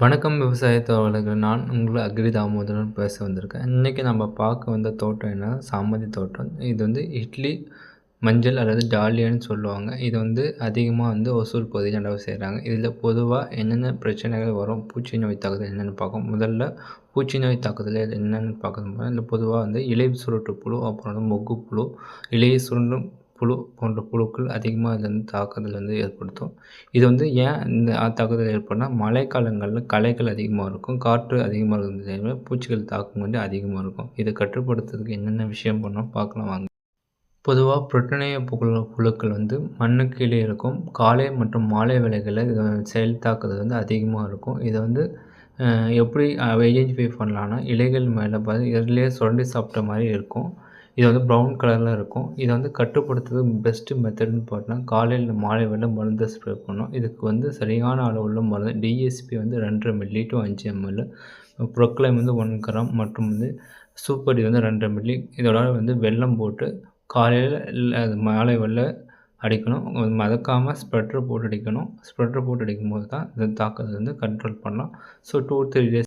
வணக்கம் விவசாய தோழர்கள். நான் உங்களை அக்ரி தாமோதரன் பேச வந்திருக்கேன். இன்றைக்கி நம்ம பார்க்க வந்த தோட்டம் என்ன? சாமந்தி தோட்டம். இது வந்து இட்லி மஞ்சள் அல்லது ஜாலியான்னு சொல்லுவாங்க. இது வந்து அதிகமாக வந்து ஒசூல் பகுதியில் நடவு செய்கிறாங்க இதில் பொதுவாக என்னென்ன பிரச்சனைகள் வரும்? பூச்சி நோய் தாக்குதல் என்னென்னு பார்க்கும் முதல்ல பூச்சி நோய் தாக்குதல் என்னென்னு பார்க்கணும். இல்லை பொதுவாக வந்து இலை சுருட்டு புழு அப்புறம் வந்து மொக்கு புழு. இலையை சுருண்டும் புழு போன்ற புழுக்கள் அதிகமாக இதில் வந்து தாக்குதல் வந்து ஏற்படுத்தும். இது வந்து ஏன் இந்த தாக்குதல் ஏற்படும்னா மழைக்காலங்களில் களைகள் அதிகமாக இருக்கும் காற்று அதிகமாக இருக்கிறது பூச்சிகள் தாக்கம் வந்து அதிகமாக இருக்கும். இதை கட்டுப்படுத்துறதுக்கு என்னென்ன விஷயம் பண்ணோம் பார்க்கலாம் வாங்க. பொதுவாக புரட்டனைய புகழ் புழுக்கள் வந்து மண்ணு கீழே இருக்கும் காலை மற்றும் மாலை வேலைகளில் இது செயல் தாக்குதல் வந்து அதிகமாக இருக்கும். இதை வந்து எப்படி ஐடென்டிஃபை பண்ணலான்னா இலைகள் மேலே பார்த்து இதுலேயே சுரண்டி சாப்பிட்ட மாதிரி இருக்கும். இது வந்து ப்ரௌன் கலரில் இருக்கும். இதை வந்து கட்டுப்படுத்துறது பெஸ்ட்டு மெத்தட்னு பார்த்தோன்னா காலையில் மாலை வேலை மருந்து ஸ்ப்ரே பண்ணணும். இதுக்கு வந்து சரியான அளவுள்ள மருந்து டிஎஸ்பி வந்து ரெண்டரை மில்லி டு அஞ்சு எம்எல் ப்ரொக்லைம் வந்து ஒன் கிராம் மற்றும் வந்து சூப்பர் வந்து ரெண்டரை மில்லி இதோட வந்து வெல்லம் போட்டு காலையில் இல்லை மாலை வெள்ளை அடிக்கணும். மதக்காமல் ஸ்ப்ரெட்ரு போட்டு அடிக்கணும். ஸ்ப்ரெட்ரு போட்டு அடிக்கும் போது தான் இந்த தாக்கத்தை வந்து கண்ட்ரோல் பண்ணலாம். So two three days